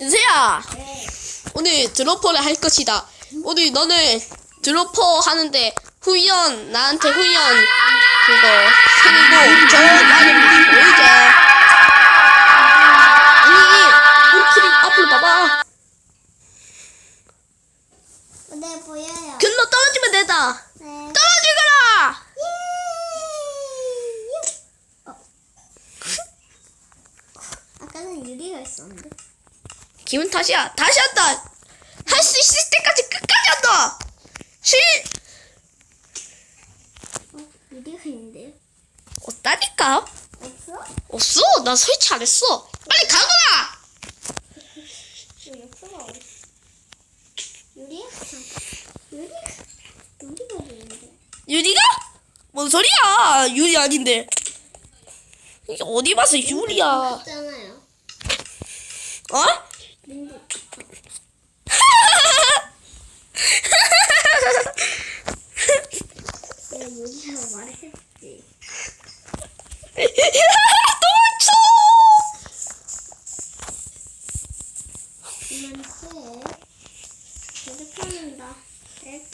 은세야, 네. 오늘 드로퍼를 할 것이다. 오늘 너는 드로퍼 하는데 후연 나한테 후연 그거 그리고 저 나를 보이자. 아니 우리 프리 앞으로 봐봐. 네, 보여요. 근로 떨어지면 된다. 네. 떨어지거라. 예! 어. 아까는 유리가 있었는데. 기분 탓이야. 다시 한다. 할 수 있을 때까지 끝까지 한다. 실. 어, 유리가 있는데요? 없다니까. 없어? 없어. 나 설치 안 했어. 빨리 가거라. 옆으로? 유리야? 유리가, 유리가 있는데. 유리가? 뭔 소리야? 유리 아닌데. 이게 어디 봐서 유리야? 어? 유리라고 말했지. 도망쳐! 이만큼. 계속 펴는다. 네.